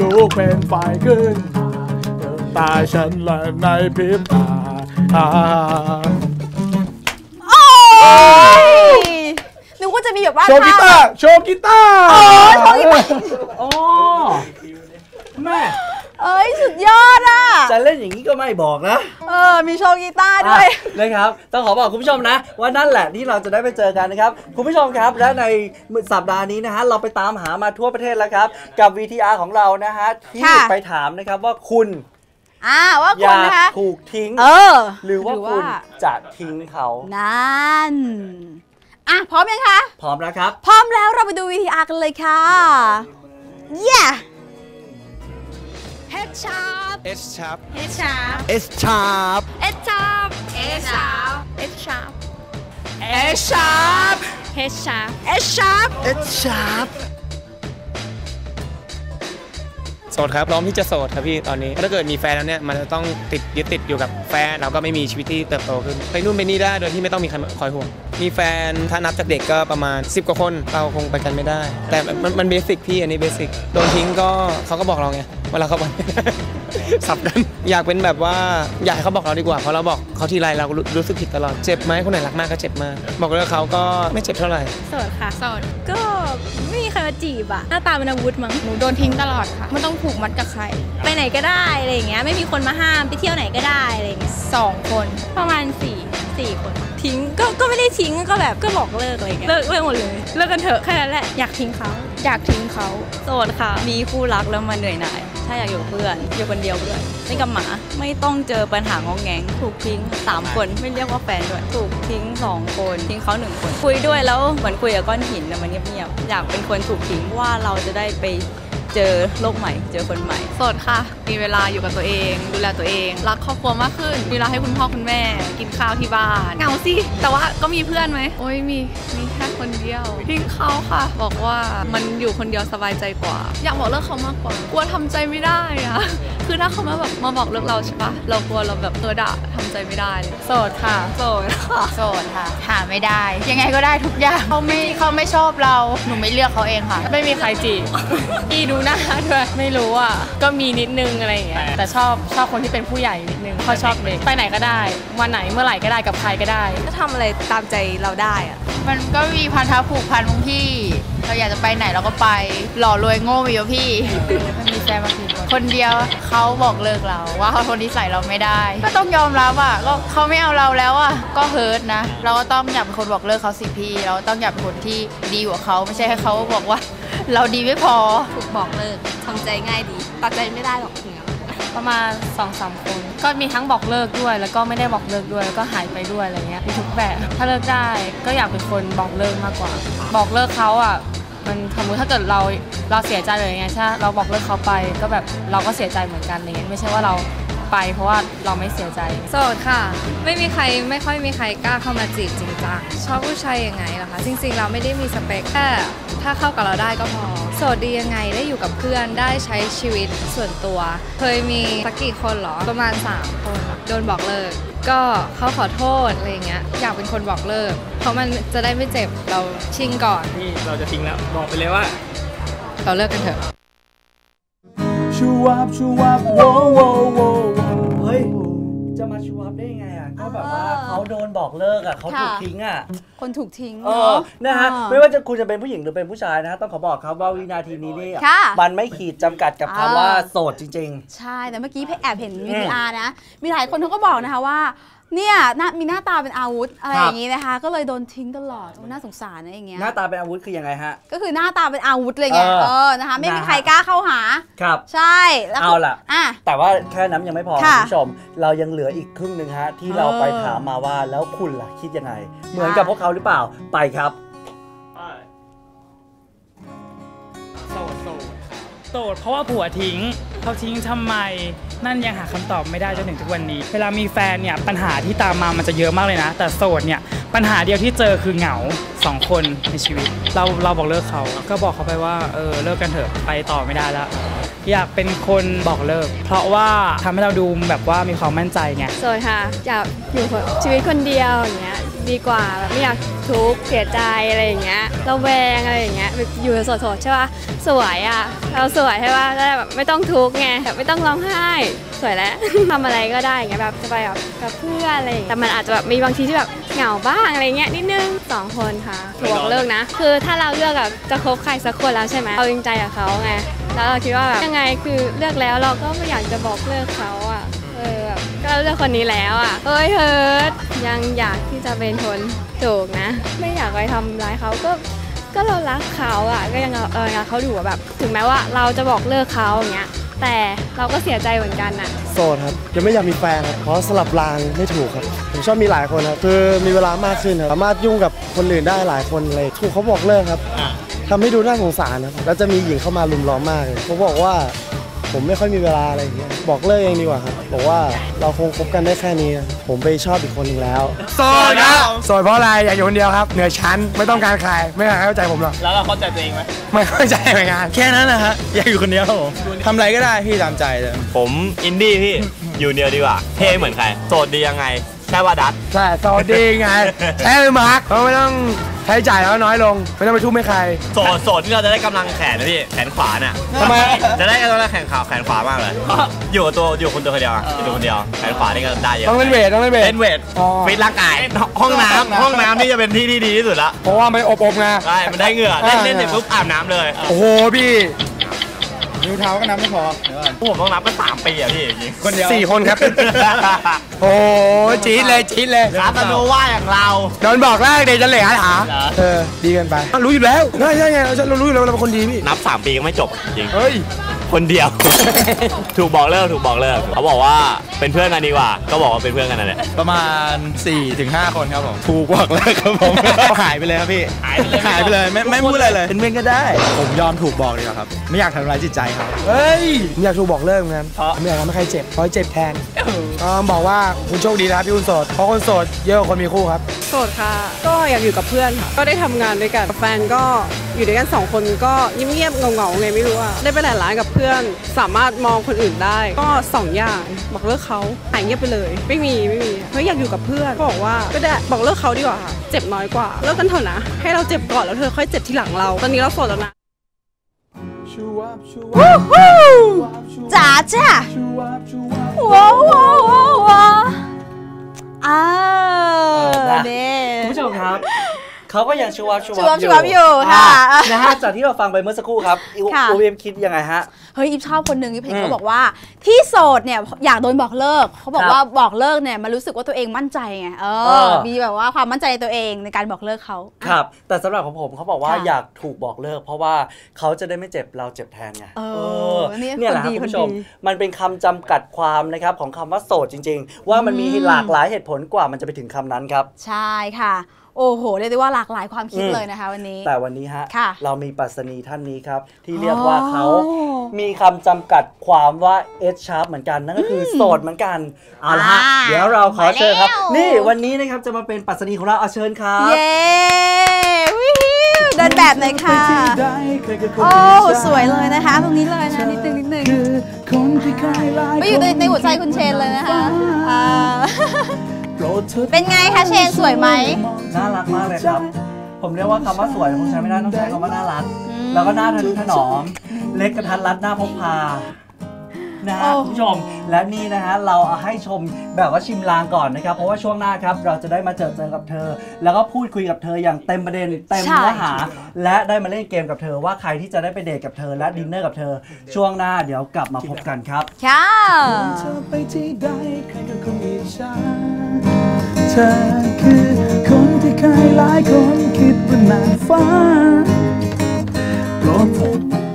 ลูกเป็นไฟขึ้นมาเติมตายฉันละในพริบตาอ่าโอ้ยนึกว่าจะมีแบบว่าโชว์กีตาร์โชว์กีตาร์โอ้ยโชว์กีตาร์อ๋อแม่เอ้ยสุดยอดอะ จะเล่นอย่างนี้ก็ไม่บอกนะเออมีโชว์กีตาร์ด้วยอะนะครับ ต้องขอบอกคุณผู้ชมนะ ว่านั่นแหละที่เราจะได้ไปเจอกันนะครับ คุณผู้ชมครับ และในสัปดาห์นี้นะฮะ เราไปตามหามาทั่วประเทศแล้วครับ กับ VTR ของเรานะฮะ ที่ค่ะไปถามนะครับว่าคุณอ่าว่าอคุณยากนะคะถูกทิ้ง เออ หรือว่าคุณจะทิ้งเขานั่นอะพร้อมยังคะ พร้อมแล้วครับ พร้อมแล้วเราไปดู VTR กันเลยค่ะ yeah Head sharp S sharp Head sharp S sharp Head sharp Head sharp Head sharp Head sharp Head sharp Head sharp S sharp โสดครับพร้อมที่จะโสดครับพี่ตอนนี้ ถ้าเกิดมีแฟนแล้วเนี่ยมันจะต้องติดยึดติดอยู่กับแฟนเราก็ไม่มีชีวิตที่เติบโตขึ้นไปนู่นไปนี่ได้โดยที่ไม่ต้องมีใครมาคอยห่วง มีแฟนถ้านับจากเด็กก็ประมาณ 10 กว่าคนเราคงไปกันไม่ได้ แต่มันมันเบสิกพี่อันนี้เบสิกโดนทิ้งก็เขาก็บอกเราไงเวลาเขาบอก สับกัน อยากเป็นแบบว่าอยากให้เขาบอกเราดีกว่าเพราะเราบอกเขาทีไรเรารู้รู้สึกผิดตลอดเจ็บไหมคนไหนรักมากก็เจ็บมากบอกเลยเขาก็ไม่เจ็บเท่าไหร่ โสดค่ะ โสด ก็ไม่มีใครมาจีบอะหน้าตาเป็นอาวุธมั้ง หนูโดนทิ้งตลอดค่ะ ไม่ต้องผูกมัดกับใคร ไปไหนก็ได้อะไรอย่างเงี้ย ไม่มีคนมาห้าม ไปเที่ยวไหนก็ได้อะไรอย่างเงี้ยสองคน ประมาณสี่สี่คน ทิ้ง ก็ ก็ไม่ได้ทิ้ง ก็แบบ ก็บอกเลิกอะไรอย่างเงี้ย เลิกเลิกหมดเลย เลิกกันเถอะ แค่นั้นแหละ อยากทิ้งเขา อยากทิ้งเขา โสดค่ะ มีคู่รักแล้วมาเหนื่อยหน่าย ถ้าอยากอยู่กับเพื่อน อยู่คนเดียวด้วยเล่นกับหมาไม่ต้องเจอปัญหางองแงงถูกทิ้งสามคนไม่เรียกว่าแฟนด้วย ถูกทิ้งสองคนทิ้งเขาหนึ่งคนคุยด้วยแล้วเหมือนคุยกับก้อนหินแต่มันเงียบๆอยากเป็นคนถูกทิ้งว่าเราจะได้ไปเจอโลกใหม่ เจอคนใหม่โสดค่ะ มีเวลาอยู่กับตัวเอง ดูแลตัวเอง รักครอบครัวมากขึ้น มีเวลาให้คุณพ่อคุณแม่ กินข้าวที่บ้านเหงาสิ แต่ว่าก็มีเพื่อนไหมโอ้ยมีมีแค่คนเดียวทิ้งเขาค่ะ บอกว่ามันอยู่คนเดียวสบายใจกว่า อยากบอกเลิกเขามากกว่ากลัวทำใจไม่ได้อะ คือถ้าเขามาแบบมาบอกเลิกเราใช่ปะเรากลัวเราแบบเออดะทำใจไม่ได้เลยโสดค่ะ โสดค่ะโสดค่ะ หาไม่ได้ ยังไงก็ได้ทุกอย่างเขาไม่เขาไม่ชอบเราหนูไม่เลือกเขาเองค่ะ ไม่มีใครจีบอีดูหน้าด้วยไม่รู้อะก็มีนิดนึงอะไรอย่างเงี้ยแต่ชอบชอบคนที่เป็นผู้ใหญ่นิดนึงเขาชอบเด็กไปไหนก็ได้วันไหนเมื่อไหร่ก็ได้กับใครก็ได้ก็ทำอะไรตามใจเราได้อะมันก็มีพันธะผูกพันของพี่เราอยากจะไปไหนเราก็ไปหล่อรวยโง่มีอยู่พี่มันมีแฟนมากี่คนคนเดียวเขาบอกเลิกเรา ว่าเขาทนนิสัยเราไม่ได้ ก็ต้องยอมรับอะก็เขาไม่เอาเราแล้วอะก็เฮิร์ตนะ เราก็ต้องอยากเป็นคนบอกเลิกเขาสิพี่ เราต้องอยากเป็นคนที่ดีกว่าเขาไม่ใช่ให้เขาบอกว่า เราดีไม่พอถูกบอกเลิกทำใจง่ายดีตัดใจไม่ได้หรอกเหงาประมาณ2อสคน ก็มีทั้งบอกเลิกด้วย แล้วก็ไม่ได้บอกเลิกด้วยแล้วก็หายไปด้วยอะไรเงี้ยมีทุกแบบถ้าเลิกได้ก็อยากเป็นคนบอกเลิกมากกว่า บอกเลิกเขาอะมันสมมติถ้าเกิดเรา เราเสียใจเลยไงใช่ไหมเราบอกเลิกเขาไปก็แบบเราก็เสียใจเหมือนกันอะไรเงี้ยไม่ใช่ว่าเราไปเพราะว่าเราไม่เสียใจโสดค่ะ ไม่มีใครไม่ค่อยมีใครกล้าเข้ามาจีบจริงจังชอบผู้ชายยังไงล่ะคะจริงๆ เราไม่ได้มีสเปคแค่ถ้าเข้ากับเราได้ก็พอโสดดียังไงได้อยู่กับเพื่อนได้ใช้ชีวิตส่วนตัว เคยมีสักกี่คนเหรอประมาณ 3 คนโดนบอกเลิก ก็เขาขอโทษอะไรอย่างเงี้ยอยากเป็นคนบอกเลิก เพราะมันจะได้ไม่เจ็บเราชิงก่อนนี่เราจะทิ้งแล้วบอกไปเลยว่า เราเลิกกันเถอะชูวับชูวับโว้โว้โว้โว้เฮ้ย จะมาชูอัพได้ยังไงอะ ก็แบบว่าเขาโดนบอกเลิกอะเขาถูกค่ะทิ้งอะ คนถูกทิ้งเอเนาะอนะฮะอ่าไม่ว่าจะคุณจะเป็นผู้หญิงหรือเป็นผู้ชายนะฮะ ต้องขอบอกครับว่าวินาทีนี้นี่ค่ะมันไม่ขีดจำกัดกับอ่าคำว่า โสดจริงใช่แต่เมื่อกี้แอบเห็น VTR นะ มีหลายคนเขาก็บอกนะคะว่าเนี่ยหน้ามีหน้าตาเป็นอาวุธอะไรครับอย่างนี้นะคะ ก็เลยโดนทิ้งตลอดโอ้น่าสงสารนะอย่างเงี้ๆยหน้าตาเป็นอาวุธคือยังไงฮะ ก็คือหน้าตาเป็นอาวุธเลยไงเออเออนะคะ ไม่มีนะฮะ ใครกล้าเข้าหา ครับ ใช่แล้วก็เอาล่ะ อะ แต่ว่าแค่นั้นยังไม่พอค่ะคุณผู้ชม เรายังเหลืออีกครึ่งหนึ่งฮะ ที่เราไปถามมาว่าแล้วคุณล่ะคิดยังไง เหมือนกับพวกเขาหรือเปล่าไปครับ โสดโสดโสดเพราะว่าผัวทิ้ง เขาทิ้งทำไม นั่นยังหาคำตอบไม่ได้จนถึงทุกวันนี้ เวลามีแฟนเนี่ยปัญหาที่ตามมามันจะเยอะมากเลยนะ แต่โสดเนี่ยปัญหาเดียวที่เจอคือเหงาสองคนในชีวิต เราเราบอกเลิกเขาก็บอกเขาไปว่าเออเลิกกันเถอะไปต่อไม่ได้แล้วอยากเป็นคนบอกเลิก เพราะว่าทำให้เราดูแบบว่ามีความมั่นใจไงโสดค่ะอยากอยู่ชีวิตคนเดียวอย่างเงี้ย ดีกว่าแบบไม่อยากทุกข์เสียใจอะไรอย่างเงี้ยระแวงอะไรอย่างเงี้ยแบบอยู่โสดๆใช่ป่ะสวยอะเราสวยใช่ป่ะแล้วแบบไม่ต้องทุกข์ไงแบบไม่ต้องร้องไห้สวยแล้วทำอะไรก็ได้อย่างเงี้ยแบบจะไปแบบกับเพื่อนอะไรแต่มันอาจจะแบบมีบางทีที่แบบเหงาบ้างอะไรเงี้ยนิดนึงสองคนค่ะถูกบอกเลิกนะ คือถ้าเราเลือกแบบจะคบใครสักคนแล้วใช่ไหมเราจริงใจกับเขาไงแล้วเราคิดว่าแบบยังไงคือเลือกแล้วเราก็ไม่อยากจะบอกเลิกเขาอะเออแบบก็เลือกคนนี้แล้วอะเฮ้ยเฮิร์ตยังอยากที จะเป็นคนถูกนะ ไม่อยากไปทำร้ายเขาก็ก็เรารักเขาอะก็ยังเออรักเขาอยู่อะแบบ ถึงแม้ว่าเราจะบอกเลิกเขาอย่างเงี้ยแต่เราก็เสียใจเหมือนกันอะโสดครับยังไม่อยากมีแฟนครับเพราะสลับรางไม่ถูกครับผมชอบมีหลายคนครับคือมีเวลามากขึ้นครับสามารถยุ่งกับคนอื่นได้หลายคนเลยถูกเขาบอกเลิกครับทำให้ดูน่าสงสารนะครับแล้วจะมีหญิงเข้ามาลุมล้อมมากเลยเขาบอกว่า ผมไม่ค่อยมีเวลาอะไรอย่างเงี้ยบอกเลิกเองดีกว่าครับบอกว่าเราคงคบกันได้แค่นี้นะผมไปชอบอีกคนหนึ่งแล้วโสดครับโสดเพราะอะไรอยากอยู่คนเดียวครับเหนือชั้นไม่ต้องการใครไม่มีใครเข้าใจผมหรอกแล้วเราเข้าใจตัวเองไหมไม่เข้าใจเหมือนกันแค่นั้นนะฮะอยากอยู่คนเดียวครับผมทำอะไรก็ได้พี่ตามใจเลยผมอินดี้พี่อยู่เดียวดีกว่าเท่เหมือนใครโสดดียังไง แค่ว่าดัดใช่สวัสดีไงใช่ไหมมาร์คเราไม่ต้องใช้จ่ายแล้วน้อยลง ไม่ต้องไปทุ่มให้ใครโสดโสดที่เราจะได้กำลังแขนนะพี่แขนขวาน่ะทำไมจะได้กำลังแขนขวาแขนขวามากเลย อยู่กับตัวอยู่คนตัวคนเดียวอะอยู่ตัวคนเดียวแขนขวานี่ก็ได้เยอะต้องเล่นเวทต้องเล่นเวทเล่นเวทอ๋อฟิตร่างกายห้องน้ำห้องน้ำนี่จะเป็นที่ที่ดีที่สุดละเพราะว่าไม่อบอบไงใช่มันได้เหงื่อเล่นเล่นเสร็จปุ๊บอาบน้ำเลย โอ้โหพี่ นิ้วเท้าก็นับไม่พอผมต้องนับเป็นสามปีอะพี่จริงคนเดียวสี่คนครับ โอ้จี๊ดเลยจี๊ดเลยคาตาโนว่าอย่างเรา โดนบอกแรกเดี๋ยวจะเหลือหาเหรอ เออ ดีเกันไปอ้าวรู้อยู่แล้วใช่ใช่ไงเราเรารู้อยู่แล้วเราเป็นคนดีพี่นับสามปีก็ไม่จบจริง เฮ้ย คนเดียว ถูกบอกเลิกถูกบอกเลิกเขาบอกว่าเป็นเพื่อนกันดีกว่า ก็บอกว่าเป็นเพื่อนกันนั่นแหละประมาณ4-5คนครับผมถูกบอกเลิกครับผม หายไปเลยครับพี่หายไปเลยหายไปเลยไม่ไม่พูดอะไรเลยเป็นเพื่อนก็ได้ ผมยอมถูกบอกดีกว่าครับ ไม่อยากทำร้ายจิตใจเขาเฮ้ยผมอยากถูกบอกเลิกเหมือนกันเพราะไม่อยากทำให้ใครเจ็บเพราะเจ็บแทนก็บอกว่าคุณโชคดีนะครับที่คุณโสดเพราะคนโสดเยอะกว่าคนมีคู่ครับโสดค่ะ ก็อยากอยู่กับเพื่อนค่ะก็ได้ทำงานด้วยกันแฟนก็อยู่ด้วยกันสองคนก็เงียบๆเงาๆไงไม่รู้อะได้ไปหลายร้านกับเพื่อนสามารถมองคนอื่นได้ ก็สองอย่างบอกเลิกเขาหายเงียบไปเลย ไม่มีไม่มีเฮ้ยอยากอยู่กับเพื่อนก็บอกว่าก็ได้บอกเลิกเขาดีกว่าค่ะเจ็บน้อยกว่าเลิกกันเถอะนะ ให้เราเจ็บก่อนแล้วเธอค่อยเจ็บทีหลังเรา ตอนนี้เราโสดแล้วนะจ๋าจ้ะว้าวว้าวว้าวว้าวอ้าวนะเด้คุณผู้ชมครับ เขาก็ยังชูวับชูชูวับชูวับอยู่ค่ะอ่นะฮะจากที่เราฟังไปเมื่อสักครู่ครับค่ะโอเอ็มคิดยังไงฮะเฮ้ยอิฟชอบคนหนึ่งอิฟเห็นอืมเขาบอกว่า ที่โสดเนี่ยอยากโดนบอกเลิกเขาบอกครับว่าบอกเลิกเนี่ยมันรู้สึกว่าตัวเองมั่นใจไงเอเอออมีแบบว่าความมั่นใจในตัวเองในการบอกเลิกเขาครับ แต่สำหรับของผมเขาบอกว่าค่ะอยากถูกบอกเลิก เพราะว่าเขาจะได้ไม่เจ็บเราเจ็บแทนไงเออเนี่ยเนี่ยแหละคนดีครับคุณผู้ชมคนดีมันเป็นคำจำกัดความนะครับของคำว่าโสดจริง ๆ ว่ามันมีอืมหลากหลายเหตุผลกว่ามันจะไปถึงคำนั้นครับ ใช่ค่ะ โอ้โหเรียกได้ว่าหลากหลายความคิดอืมเลยนะคะวันนี้ แต่วันนี้ฮะค่ะเรามีปรัสนีท่านนี้ครับ ที่เรียกว่าเขาอ๋อมีคำจำกัดความว่า H sharp เหมือนกันนั่นก็คืออโสดเหมือนกันเอาละฮะอ่าเดี๋ยวเราขอเชิญครับมาแล้วนี่วันนี้นะครับจะมาเป็นปรัสนีของเราเอาเชิญครับเย้วิวเดินแบบหน่อยค่ะ โอ้สวยเลยนะคะ ตรงนี้เลยนะนิดนึงนิดนึงไม่อยู่ในในหัวใจคุณเชนเลยนะคะอ่า เป็นไงคะเชนสวยไหม น่ารักมากเลยครับ ผมเรียกว่าคำว่าสวยคงใช้ไม่ได้ต้องใช้คำว่าน่ารักอืมแล้วก็หน้าทะนุถนอม เล็กกระทัดรัดหน้าพกพานะฮะโอ้คุณผู้ชมและนี่นะฮะเราเอาให้ชมแบบว่าชิมลางก่อนนะครับ เพราะว่าช่วงหน้าครับเราจะได้มาเจอเจอกับเธอ แล้วก็พูดคุยกับเธออย่างเต็มประเด็นเต็มใช่เนื้อหา และได้มาเล่นเกมกับเธอว่าใครที่จะได้ไปเดทกับเธอและดินเนอร์กับเธอ ช่วงหน้าเดี๋ยวกลับมาพบกันครับค่ะเธอคือคนที่ใครหลายคนคิดว่านางฟ้าโปรดเธอ